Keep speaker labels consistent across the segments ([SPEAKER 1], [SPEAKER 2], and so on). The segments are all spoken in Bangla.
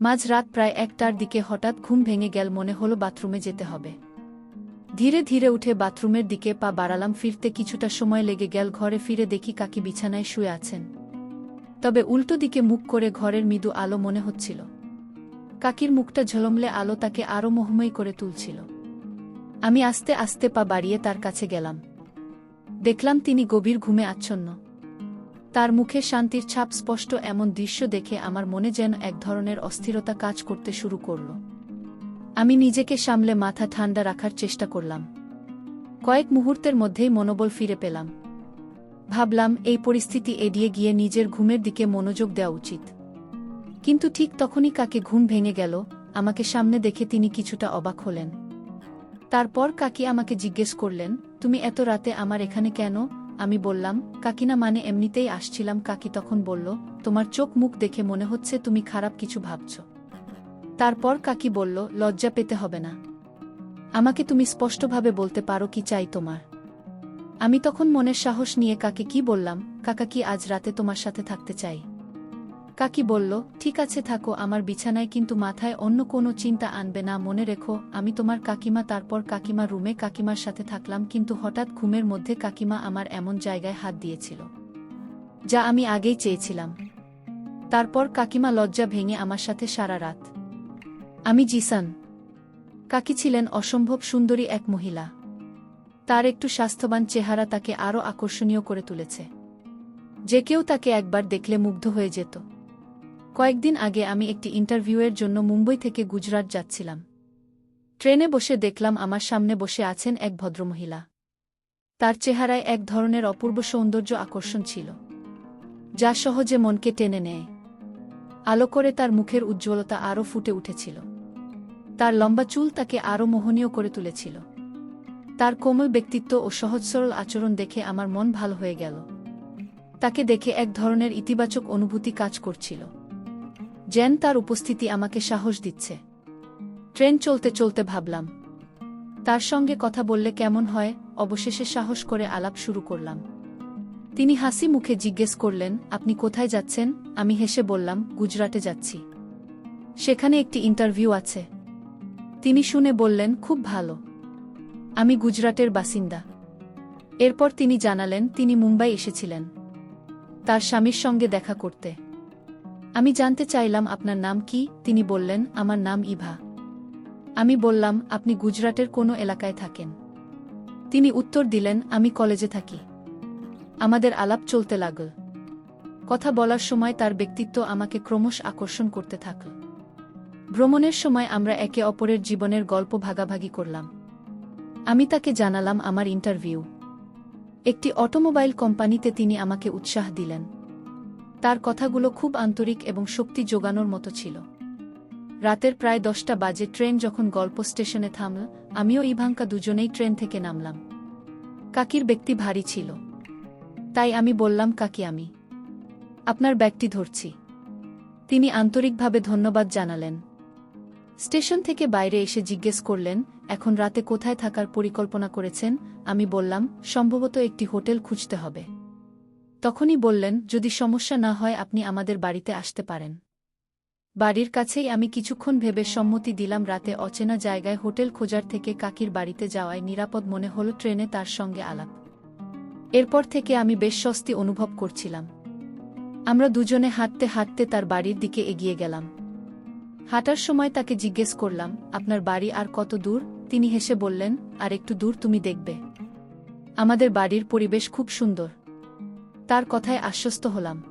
[SPEAKER 1] মাঝ রাত প্রায় একটার দিকে হঠাৎ ঘুম ভেঙে গেল, মনে হলো বাথরুমে যেতে হবে। ধীরে ধীরে উঠে বাথরুমের দিকে পা বাড়ালাম, ফিরতে কিছুটা সময় লেগে গেল, ঘরে ফিরে দেখি কাকি বিছানায় শুয়ে আছেন। তবে উল্টো দিকে মুখ করে ঘরের মৃদু আলো মনে হচ্ছিল। কাকির মুখটা ঝলমলে আলো তাকে আরও মোহময়ী করে তুলছিল। আমি আস্তে আস্তে পা বাড়িয়ে তার কাছে গেলাম। দেখলাম তিনি গভীর ঘুমে আচ্ছন্ন। তার মুখে শান্তির ছাপ স্পষ্ট এমন দৃশ্য দেখে আমার মনে যেন এক ধরনের অস্থিরতা কাজ করতে শুরু করল। আমি নিজেকে সামলে মাথা ঠান্ডা রাখার চেষ্টা করলাম। কয়েক মুহূর্তের মধ্যেই মনোবল ফিরে পেলাম। ভাবলাম, এই পরিস্থিতি এড়িয়ে গিয়ে নিজের ঘুমের দিকে মনোযোগ দেওয়া উচিত। কিন্তু ঠিক তখনই কাকে ঘুম ভেঙে গেল, আমাকে সামনে দেখে তিনি কিছুটা অবাক হলেন। তারপর কাকি আমাকে জিজ্ঞেস করলেন, তুমি এত রাতে আমার এখানে কেন? আমি বললাম, কাকিনা মানে এমনিতেই আসছিলাম, কাকি তখন বলল, তোমার চোখ মুখ দেখে মনে হচ্ছে তুমি খারাপ কিছু ভাবছ। তারপর কাকি বলল, লজ্জা পেতে হবে না। আমাকে তুমি স্পষ্টভাবে বলতে পারো কি চাই তোমার। আমি তখন মনের সাহস নিয়ে কাকে কি বললাম, কাকা কি আজ রাতে তোমার সাথে থাকতে চাই? কাকি বলল, ঠিক আছে থাকো, আমার বিছানায় কিন্তু মাথায় অন্য কোনো চিন্তা আনবে না, মনে রেখো, আমি তোমার কাকিমা, তারপর কাকিমা রুমে কাকিমার সাথে থাকলাম, কিন্তু হঠাৎ ঘুমের মধ্যে কাকিমা আমার এমন জায়গায় হাত দিয়েছিল, যা আমি আগেই চেয়েছিলাম। তারপর কাকিমা লজ্জা ভেঙে আমার সাথে সারা রাত। আমি জিসান। কাকি ছিলেন অসম্ভব সুন্দরী এক মহিলা। তার একটু স্বাস্থ্যবান চেহারা তাকে আরও আকর্ষণীয় করে তুলেছে। যে কেউ তাকে একবার দেখলে মুগ্ধ হয়ে যেত। কয়েকদিন আগে আমি একটি ইন্টারভিউয়ের জন্য মুম্বই থেকে গুজরাট যাচ্ছিলাম। ট্রেনে বসে দেখলাম আমার সামনে বসে আছেন এক ভদ্রমহিলা। তার চেহারায় এক ধরনের অপূর্ব সৌন্দর্য আকর্ষণ ছিল, যা সহজে মনকে টেনে নেয়। আলো করে তার মুখের উজ্জ্বলতা আরও ফুটে উঠেছিল। তার লম্বা চুল তাকে আরও মোহনীয় করে তুলেছিল। তার কোমল ব্যক্তিত্ব ও সহজ সরল আচরণ দেখে আমার মন ভালো হয়ে গেল। তাকে দেখে এক ধরনের ইতিবাচক অনুভূতি কাজ করছিল। যেন তার উপস্থিতি আমাকে সাহস দিচ্ছে। ট্রেন চলতে চলতে ভাবলাম। তার সঙ্গে কথা বললে কেমন হয়, অবশেষে সাহস করে আলাপ শুরু করলাম। তিনি হাসি মুখে জিজ্ঞেস করলেন, আপনি কোথায় যাচ্ছেন? আমি হেসে বললাম, গুজরাটে যাচ্ছি। সেখানে একটি ইন্টারভিউ আছে। তিনি শুনে বললেন, খুব ভালো। আমি গুজরাটের বাসিন্দা। এরপর তিনি জানালেন, তিনি মুম্বাই এসেছিলেন। তার স্বামীর সঙ্গে দেখা করতে। আমি জানতে চাইলাম আপনার নাম কি? তিনি বললেন, আমার নাম ইভা। আমি বললাম, আপনি গুজরাটের কোনো এলাকায় থাকেন? তিনি উত্তর দিলেন, আমি কলেজে থাকি। আমাদের আলাপ চলতে লাগল। কথা বলার সময় তার ব্যক্তিত্ব আমাকে ক্রমশ আকর্ষণ করতে থাকল। ভ্রমণের সময় আমরা একে অপরের জীবনের গল্প ভাগাভাগি করলাম। আমি তাকে জানালাম আমার ইন্টারভিউ। একটি অটোমোবাইল কোম্পানিতে তিনি আমাকে উৎসাহ দিলেন। তার কথাগুলো খুব আন্তরিক এবং শক্তি যোগানোর মতো ছিল। রাতের প্রায় দশটা বাজে ট্রেন যখন গল্প স্টেশনে থামল আমিও ইভাঙ্কা দুজনেই ট্রেন থেকে নামলাম। কাকির ব্যক্তি ভারী ছিল। তাই আমি বললাম, কাকি, আমি আপনার ব্যাগটি ধরছি। তিনি আন্তরিকভাবে ধন্যবাদ জানালেন। স্টেশন থেকে বাইরে এসে জিজ্ঞেস করলেন, এখন রাতে কোথায় থাকার পরিকল্পনা করেছেন? আমি বললাম, সম্ভবত একটি হোটেল খুঁজতে হবে। তখনই বললেন, যদি সমস্যা না হয়, আপনি আমাদের বাড়িতে আসতে পারেন। বাড়ির কাছেই আমি কিছুক্ষণ ভেবে সম্মতি দিলাম রাতে অচেনা জায়গায় হোটেল খোঁজার থেকে কাকির বাড়িতে যাওয়ায় নিরাপদ মনে হল ট্রেনে তার সঙ্গে আলাপ। এরপর থেকে আমি বেশ স্বস্তি অনুভব করছিলাম। আমরা দুজনে হাঁটতে হাঁটতে তার বাড়ির দিকে এগিয়ে গেলাম। হাঁটার সময় তাকে জিজ্ঞেস করলাম, আপনার বাড়ি আর কত দূর? তিনি হেসে বললেন, আর একটু দূর তুমি দেখবে। আমাদের বাড়ির পরিবেশ খুব সুন্দর। তার কথায় আশ্বস্ত হলাম।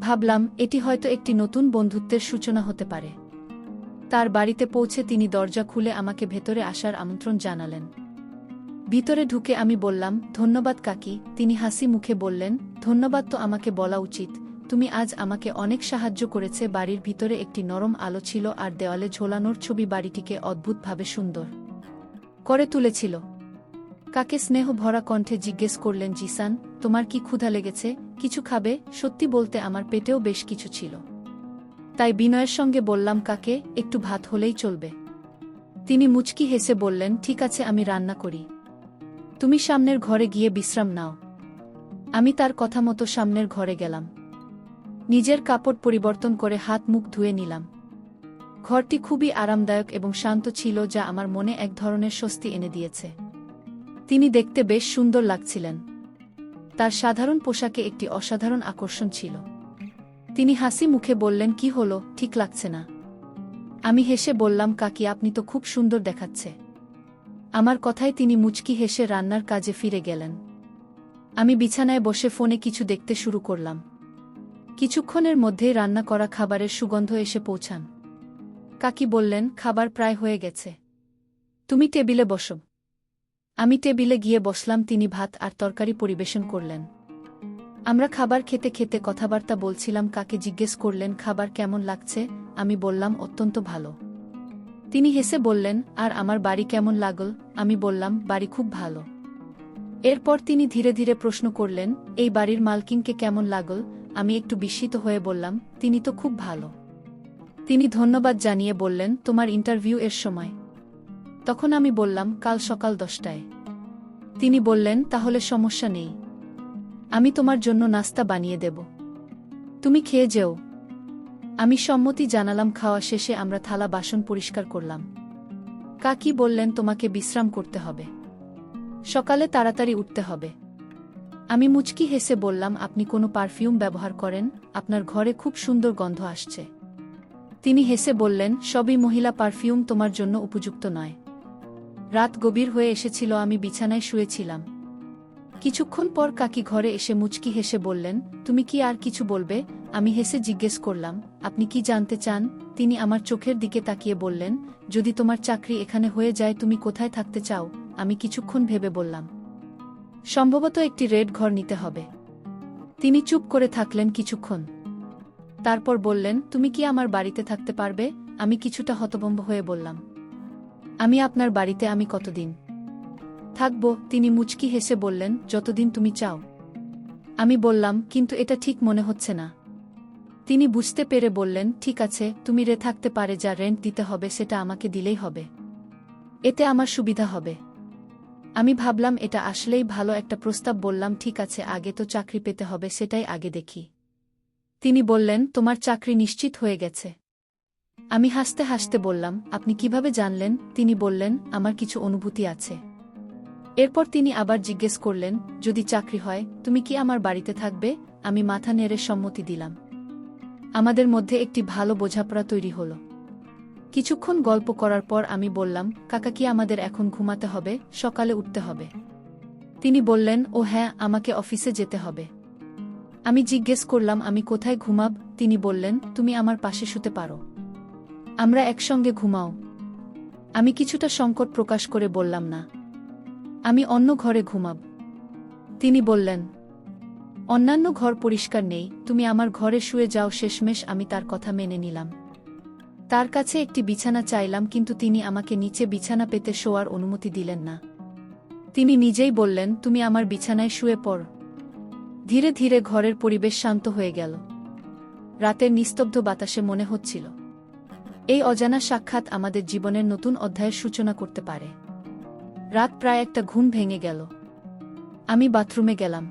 [SPEAKER 1] ভাবলাম, এটি হয়তো একটি নতুন বন্ধুত্বের সূচনা হতে পারে। তার বাড়িতে পৌঁছে তিনি দরজা খুলে আমাকে ভেতরে আসার আমন্ত্রণ জানালেন। ভিতরে ঢুকে আমি বললাম, ধন্যবাদ কাকি। তিনি হাসি মুখে বললেন, ধন্যবাদ তো আমাকে বলা উচিত। তুমি আজ আমাকে অনেক সাহায্য করেছে, বাড়ির ভিতরে একটি নরম আলো ছিল আর দেওয়ালে ঝোলানোর ছবি বাড়িটিকে অদ্ভুতভাবে সুন্দর করে তুলেছিল। কাকে স্নেহ ভরা কণ্ঠে জিজ্ঞেস করলেন, জিসান, তোমার কি ক্ষুধা লেগেছে? কিছু খাবে? সত্যি বলতে আমার পেটেও বেশ কিছু ছিল। তাই বিনয়ের সঙ্গে বললাম, কাকে? একটু ভাত হলেই চলবে। তিনি মুচকি হেসে বললেন, ঠিক আছে, আমি রান্না করি। তুমি সামনের ঘরে গিয়ে বিশ্রাম নাও। আমি তার কথা মতো সামনের ঘরে গেলাম। নিজের কাপড় পরিবর্তন করে হাত মুখ ধুয়ে নিলাম। ঘরটি খুবই আরামদায়ক এবং শান্ত ছিল, যা আমার মনে এক ধরনের স্বস্তি এনে দিয়েছে। তিনি দেখতে বেশ সুন্দর লাগছিলেন। তার সাধারণ পোশাকে একটি অসাধারণ আকর্ষণ ছিল। তিনি হাসি মুখে বললেন, কি হলো? ঠিক লাগছে না। আমি হেসে বললাম, কাকি, আপনি তো খুব সুন্দর দেখাচ্ছে। আমার কথায় তিনি মুচকি হেসে রান্নার কাজে ফিরে গেলেন। আমি বিছানায় বসে ফোনে কিছু দেখতে শুরু করলাম। কিছুক্ষণের মধ্যেই রান্না করা খাবারের সুগন্ধ এসে পৌঁছান। কাকি বললেন, খাবার প্রায় হয়ে গেছে। তুমি টেবিলে বসো। আমি টেবিলে গিয়ে বসলাম, তিনি ভাত আর তরকারি পরিবেশন করলেন। আমরা খাবার খেতে খেতে কথাবার্তা বলছিলাম, কাকে জিজ্ঞেস করলেন, খাবার কেমন লাগছে? আমি বললাম, অত্যন্ত ভালো। তিনি হেসে বললেন, আর আমার বাড়ি কেমন লাগল? আমি বললাম, বাড়ি খুব ভালো। এরপর তিনি ধীরে ধীরে প্রশ্ন করলেন, এই বাড়ির মালকিনকে কেমন লাগল? আমি একটু বিস্মিত হয়ে বললাম, তিনি তো খুব ভালো। তিনি ধন্যবাদ জানিয়ে বললেন, তোমার ইন্টারভিউ এর সময়। তখন আমি বললাম, কাল সকাল দশটায়। তিনি বললেন, তাহলে সমস্যা নেই। আমি তোমার জন্য নাস্তা বানিয়ে দেব। তুমি খেয়ে যেও। আমি সম্মতি জানালাম, খাওয়া শেষে আমরা থালা বাসন পরিষ্কার করলাম। কাকি বললেন, তোমাকে বিশ্রাম করতে হবে। সকালে তাড়াতাড়ি উঠতে হবে। আমি মুচকি হেসে বললাম, আপনি কোনো পারফিউম ব্যবহার করেন? আপনার ঘরে খুব সুন্দর গন্ধ আসছে। তিনি হেসে বললেন, সবই মহিলা পারফিউম তোমার জন্য উপযুক্ত নয়। রাত গভীর হয়ে এসেছিল, আমি বিছানায় শুয়েছিলাম। কিছুক্ষণ পর কাকি ঘরে এসে মুচকি হেসে বললেন, তুমি কি আর কিছু বলবে? আমি হেসে জিজ্ঞেস করলাম, আপনি কি জানতে চান? তিনি আমার চোখের দিকে তাকিয়ে বললেন, যদি তোমার চাকরি এখানে হয়ে যায়, তুমি কোথায় থাকতে চাও? আমি কিছুক্ষণ ভেবে বললাম, সম্ভবত একটি রেড ঘর নিতে হবে। তিনি চুপ করে থাকলেন কিছুক্ষণ। তারপর বললেন, তুমি কি আমার বাড়িতে থাকতে পারবে? আমি কিছুটা হতভম্ব হয়ে বললাম আমি আপনার বাড়িতে আমি কতদিন? থাকব, তিনি মুচকি হেসে বললেন, যতদিন তুমি চাও। আমি বললাম, কিন্তু এটা ঠিক মনে হচ্ছে না। তিনি বুঝতে পেরে বললেন, ঠিক আছে, তুমি রে থাকতে পারে যা রেন্ট দিতে হবে, সেটা আমাকে দিলেই হবে। এতে আমার সুবিধা হবে। আমি ভাবলাম, এটা আসলেই ভালো একটা প্রস্তাব, বললাম, ঠিক আছে, আগে তো চাকরি পেতে হবে, সেটাই আগে দেখি। তিনি বললেন, তোমার চাকরি নিশ্চিত হয়ে গেছে। আমি হাসতে হাসতে বললাম, আপনি কীভাবে জানলেন? তিনি বললেন, আমার কিছু অনুভূতি আছে। এরপর তিনি আবার জিজ্ঞেস করলেন, যদি চাকরি হয়, তুমি কি আমার বাড়িতে থাকবে? আমি মাথা নেড়ে সম্মতি দিলাম। আমাদের মধ্যে একটি ভালো বোঝাপড়া তৈরি হল। কিছুক্ষণ গল্প করার পর আমি বললাম, কাকা কি আমাদের এখন ঘুমাতে হবে? সকালে উঠতে হবে। তিনি বললেন, ও হ্যাঁ আমাকে অফিসে যেতে হবে। আমি জিজ্ঞেস করলাম, আমি কোথায় ঘুমাব? তিনি বললেন, তুমি আমার পাশে শুতে পারো। আমরা একসঙ্গে ঘুমাও। আমি কিছুটা সংকট প্রকাশ করে বললাম, না। আমি অন্য ঘরে ঘুমাব। তিনি বললেন, অন্যান্য ঘর পরিষ্কার নেই। তুমি আমার ঘরে শুয়ে যাও। শেষমেশ আমি তার কথা মেনে নিলাম। তার কাছে একটি বিছানা চাইলাম, কিন্তু তিনি আমাকে নিচে বিছানা পেতে শোয়ার অনুমতি দিলেন না। তিনি নিজেই বললেন, তুমি আমার বিছানায় শুয়ে পড়। ধীরে ধীরে ঘরের পরিবেশ শান্ত হয়ে গেল। রাতের নিস্তব্ধ বাতাসে মনে হচ্ছিল। এই অজানা সাক্ষাৎ আমাদের জীবনের নতুন অধ্যায়ের সূচনা করতে পারে। রাত প্রায় একটা ঘুম ভেঙে গেল। আমি বাথরুমে গেলাম।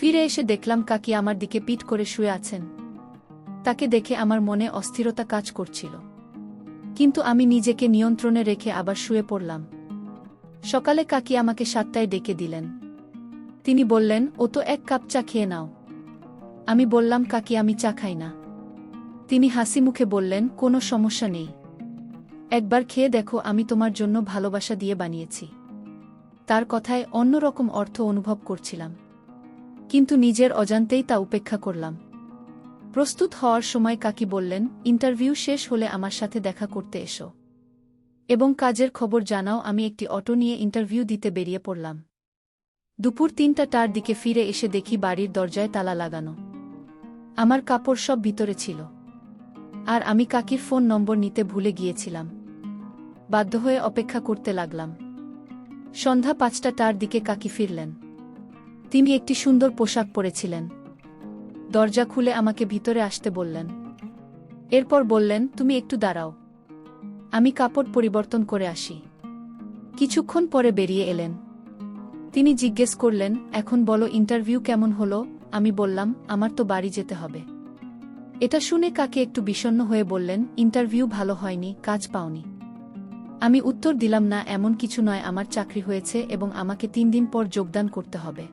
[SPEAKER 1] ফিরে এসে দেখলাম কাকি আমার দিকে পিট করে শুয়ে আছেন। তাকে দেখে আমার মনে অস্থিরতা কাজ করছিল। কিন্তু আমি নিজেকে নিয়ন্ত্রণে রেখে আবার শুয়ে পড়লাম। সকালে কাকি আমাকে সাতটায় ডেকে দিলেন। তিনি বললেন, ও তো এক কাপ চা খেয়ে নাও। আমি বললাম, কাকি, আমি চা খাই না। তিনি হাসি মুখে বললেন, কোনো সমস্যা নেই। একবার খেয়ে দেখো, আমি তোমার জন্য ভালোবাসা দিয়ে বানিয়েছি। তার কথায় অন্যরকম অর্থ অনুভব করছিলাম। কিন্তু নিজের অজান্তেই তা উপেক্ষা করলাম। প্রস্তুত হওয়ার সময় কাকি বললেন, ইন্টারভিউ শেষ হলে আমার সাথে দেখা করতে এসো। এবং কাজের খবর জানাও, আমি একটি অটো নিয়ে ইন্টারভিউ দিতে বেরিয়ে পড়লাম। দুপুর তিনটা টার দিকে ফিরে এসে দেখি বাড়ির দরজায় তালা লাগানো। আমার কাপড় সব ভিতরে ছিল। আর আমি কাকির ফোন নম্বর নিতে ভুলে গিয়েছিলাম। বাধ্য হয়ে অপেক্ষা করতে লাগলাম। সন্ধ্যা পাঁচটা তার দিকে কাকি ফিরলেন। তিনি একটি সুন্দর পোশাক পরেছিলেন। দরজা খুলে আমাকে ভিতরে আসতে বললেন। এরপর বললেন, তুমি একটু দাঁড়াও। আমি কাপড় পরিবর্তন করে আসি। কিছুক্ষণ পরে বেরিয়ে এলেন। তিনি জিজ্ঞেস করলেন, এখন বলো, ইন্টারভিউ কেমন হলো? আমি বললাম, আমার তো বাড়ি যেতে হবে। এটা শুনে কাকে একটু বিষণ্ণ হয়ে বললেন, ইন্টারভিউ ভালো হয়নি, কাজ পাওনি। আমি উত্তর দিলাম না, এমন কিছু নয়, আমার চাকরি হয়েছে এবং আমাকে তিন দিন পর যোগদান করতে হবে।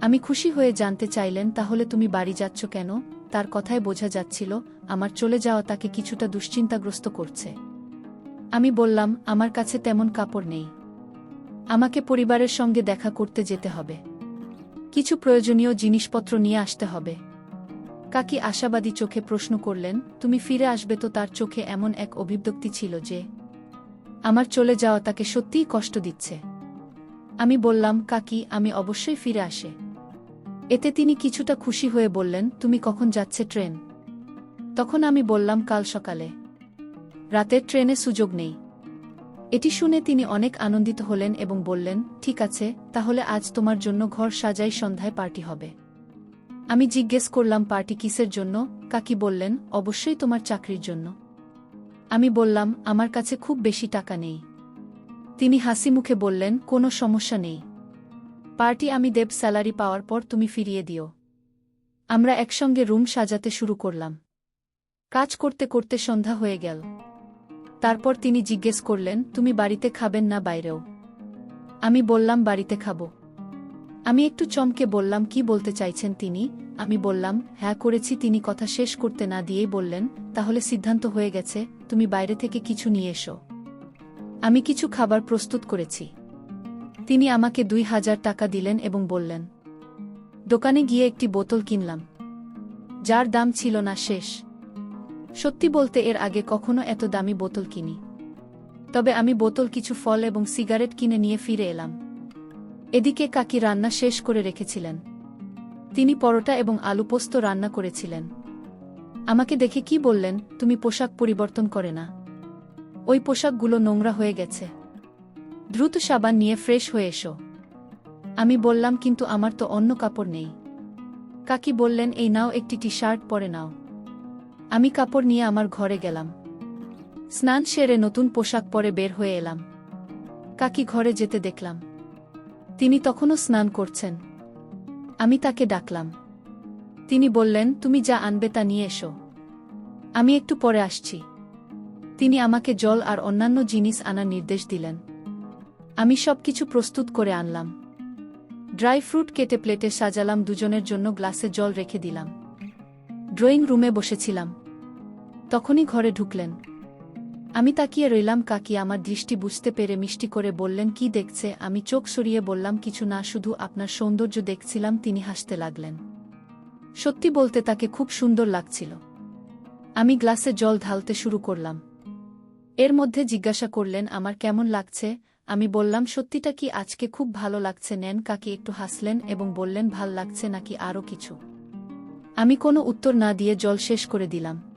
[SPEAKER 1] আমি খুশি হয়ে জানতে চাইলেন, তাহলে তুমি বাড়ি যাচ্ছ কেন? তার কথায় বোঝা যাচ্ছিল, আমার চলে যাওয়া তাকে কিছুটা দুশ্চিন্তাগ্রস্ত করছে। আমি বললাম, আমার কাছে তেমন কাপড় নেই। আমাকে পরিবারের সঙ্গে দেখা করতে যেতে হবে। কিছু প্রয়োজনীয় জিনিসপত্র নিয়ে আসতে হবে। কাকি আশাবাদী চোখে প্রশ্ন করলেন, তুমি ফিরে আসবে তো তার চোখে এমন এক অভিব্যক্তি ছিল যে, আমার চলে যাওয়া তাকে সত্যিই কষ্ট দিচ্ছে। আমি বললাম, কাকি, আমি অবশ্যই ফিরে আসে। এতে তিনি কিছুটা খুশি হয়ে বললেন, তুমি কখন যাচ্ছে ট্রেন? তখন আমি বললাম, কাল সকালে। রাতের ট্রেনে সুযোগ নেই। এটি শুনে তিনি অনেক আনন্দিত হলেন এবং বললেন, ঠিক আছে, তাহলে আজ তোমার জন্য ঘর সাজাই সন্ধ্যায় পার্টি হবে। আমি জিজ্ঞেস করলাম, পার্টি কিসের জন্য? কাকি বললেন, অবশ্যই তোমার চাকরির জন্য। আমি বললাম, আমার কাছে খুব বেশি টাকা নেই। তিনি হাসি মুখে বললেন, কোনো সমস্যা নেই। পার্টি আমি দেব, স্যালারি পাওয়ার পর তুমি ফিরিয়ে দিও। আমরা একসঙ্গে রুম সাজাতে শুরু করলাম। কাজ করতে করতে সন্ধ্যা হয়ে গেল। তারপর তিনি জিজ্ঞেস করলেন, তুমি বাড়িতে খাবেন না বাইরেও? আমি বললাম, বাড়িতে খাব। আমি একটু চমকে বললাম, কি বলতে চাইছেন তিনি? আমি বললাম হ্যাঁ করেছি। তিনি কথা শেষ করতে না দিয়েই বললেন, তাহলে সিদ্ধান্ত হয়ে গেছে, তুমি বাইরে থেকে কিছু নিয়ে এসো। আমি কিছু খাবার প্রস্তুত করেছি। তিনি আমাকে দুই হাজার টাকা দিলেন এবং বললেন, দোকানে গিয়ে একটি বোতল কিনলাম। যার দাম ছিল না শেষ। সত্যি বলতে এর আগে কখনো এত দামি বোতল কিনি। তবে আমি বোতল, কিছু ফল এবং সিগারেট কিনে নিয়ে ফিরে এলাম। এদিকে কাকি রান্না শেষ করে রেখেছিলেন। তিনি পরোটা এবং আলু পোস্ত রান্না করেছিলেন। আমাকে দেখে কি বললেন, তুমি পোশাক পরিবর্তন করে না। ওই পোশাকগুলো নোংরা হয়ে গেছে। দ্রুত সাবান নিয়ে ফ্রেশ হয়ে এসো। আমি বললাম, কিন্তু আমার তো অন্য কাপড় নেই। কাকি বললেন, এই নাও একটি টি শার্ট পরে নাও। আমি কাপড় নিয়ে আমার ঘরে গেলাম। স্নান সেরে নতুন পোশাক পরে বের হয়ে এলাম। কাকি ঘরে যেতে দেখলাম। তিনি তখনও স্নান করছেন। আমি তাকে ডাকলাম। তিনি বললেন, তুমি যা আনবে তা নিয়ে এসো। আমি একটু পরে আসছি। তিনি আমাকে জল আর অন্যান্য জিনিস আনার নির্দেশ দিলেন। আমি সবকিছু প্রস্তুত করে আনলাম। ড্রাই ফ্রুট কেটে প্লেটে সাজালাম, দুজনের জন্য গ্লাসে জল রেখে দিলাম। ড্রয়িং রুমে বসেছিলাম। তখনই ঘরে ঢুকলেন। আমি তাকিয়ে রইলাম, কাকি আমার দৃষ্টি বুঝতে পেরে মিষ্টি করে বললেন, কি দেখছে? আমি চোখ সরিয়ে বললাম, কিছু না, শুধু আপনার সৌন্দর্য দেখছিলাম, তিনি হাসতে লাগলেন। সত্যি বলতে তাকে খুব সুন্দর লাগছিল। আমি গ্লাসে জল ঢালতে শুরু করলাম। এর মধ্যে জিজ্ঞাসা করলেন, আমার কেমন লাগছে? আমি বললাম, সত্যিটা কি আজকে খুব ভালো লাগছে? নেন, কাকি একটু হাসলেন এবং বললেন, ভালো লাগছে নাকি আরও কিছু? আমি কোনো উত্তর না দিয়ে জল শেষ করে দিলাম।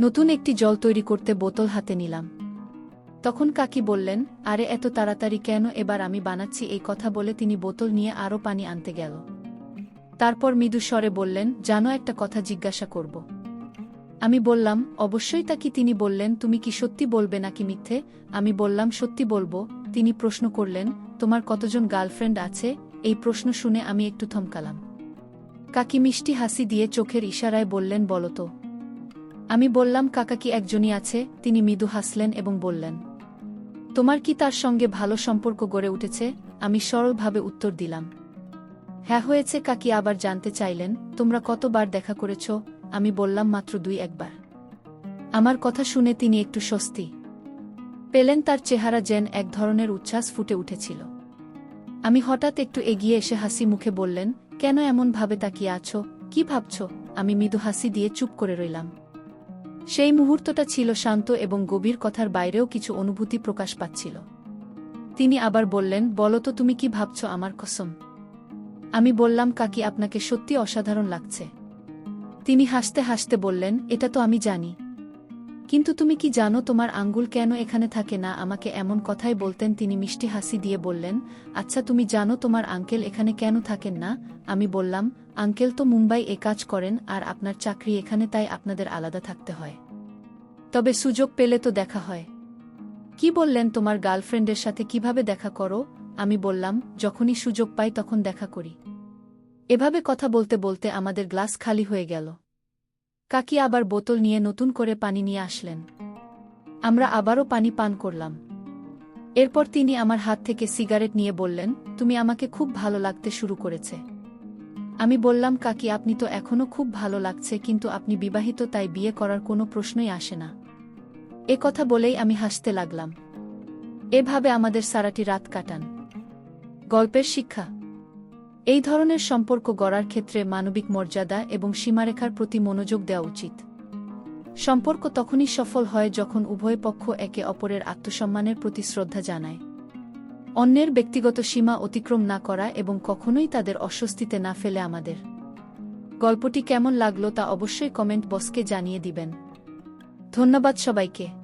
[SPEAKER 1] নতুন একটি জল তৈরি করতে বোতল হাতে নিলাম। তখন কাকি বললেন, আরে এত তাড়াতাড়ি কেন এবার আমি বানাচ্ছি এই কথা বলে তিনি বোতল নিয়ে আরও পানি আনতে গেল। তারপর মৃদু স্বরে বললেন, জানো একটা কথা জিজ্ঞাসা করব। আমি বললাম, অবশ্যই তা কি? তিনি বললেন, তুমি কি সত্যি বলবে নাকি মিথ্যে? আমি বললাম, সত্যি বলব। তিনি প্রশ্ন করলেন, তোমার কতজন গার্লফ্রেন্ড আছে? এই প্রশ্ন শুনে আমি একটু থমকালাম। কাকি মিষ্টি হাসি দিয়ে চোখের ইশারায় বললেন বলতো আমি বললাম, কাকা কি একজনই আছে? তিনি মৃদু হাসলেন এবং বললেন, তোমার কি তার সঙ্গে ভালো সম্পর্ক গড়ে উঠেছে? আমি সরলভাবে উত্তর দিলাম হ্যাঁ হয়েছে, কাকি আবার জানতে চাইলেন, তোমরা কতবার দেখা করেছ? আমি বললাম, মাত্র দুই একবার। আমার কথা শুনে তিনি একটু স্বস্তি পেলেন, তার চেহারা যেন এক ধরনের উচ্ছ্বাস ফুটে উঠেছিল। আমি হঠাৎ একটু এগিয়ে এসে হাসি মুখে বললেন, কেন এমনভাবে তাকিয়ে আছো? কি ভাবছ? আমি মৃদু হাসি দিয়ে চুপ করে রইলাম। সেই মুহূর্তটা ছিল শান্ত এবং গভীর কথার বাইরেও কিছু অনুভূতি প্রকাশ পাচ্ছিল। তিনি আবার বললেন, বলো তো তুমি কি ভাবছ আমার কসম? আমি বললাম, কাকি, আপনাকে সত্যি অসাধারণ লাগছে। তিনি হাসতে হাসতে বললেন, এটা তো আমি জানি। কিন্তু তুমি কি জানো তোমার আঙ্গুল কেন এখানে থাকে না? আমাকে এমন কথাই বলতেন, তিনি মিষ্টি হাসি দিয়ে বললেন আচ্ছা তুমি জানো তোমার আঙ্কেল এখানে কেন থাকেন না? আমি বললাম, আঙ্কেল তো মুম্বাই এ কাজ করেন, আর আপনার চাকরি এখানে, তাই আপনাদের আলাদা থাকতে হয়। তবে সুযোগ পেলে তো দেখা হয়। কি বললেন তোমার গার্লফ্রেন্ডের সাথে? কীভাবে দেখা করো? আমি বললাম, যখনই সুযোগ পাই, তখন দেখা করি। এভাবে কথা বলতে বলতে আমাদের গ্লাস খালি হয়ে গেল। কাকি আবার বোতল নিয়ে নতুন করে পানি নিয়ে আসলেন। আমরা আবারও পানি পান করলাম। এরপর তিনি আমার হাত থেকে সিগারেট নিয়ে বললেন, তুমি আমাকে খুব ভালো লাগতে শুরু করেছে। আমি বললাম, কাকি, আপনি তো এখনও খুব ভালো লাগছে, কিন্তু আপনি বিবাহিত, তাই বিয়ে করার কোনো প্রশ্নই আসে না। এ কথা বলেই আমি হাসতে লাগলাম। এভাবে আমাদের সারাটি রাত কাটান। গল্পের শিক্ষা এই ধরনের সম্পর্ক গড়ার ক্ষেত্রে মানবিক মর্যাদা এবং সীমারেখার প্রতি মনোযোগ দেওয়া উচিত। সম্পর্ক তখনই সফল হয় যখন উভয় পক্ষ একে অপরের আত্মসম্মানের প্রতি শ্রদ্ধা জানায়। অন্যের ব্যক্তিগত সীমা অতিক্রম না করা এবং কখনোই তাদের অস্বস্তিতে না ফেলে আমাদের। গল্পটি কেমন লাগল তা অবশ্যই কমেন্ট বক্সকে জানিয়ে দিবেন। ধন্যবাদ সবাইকে।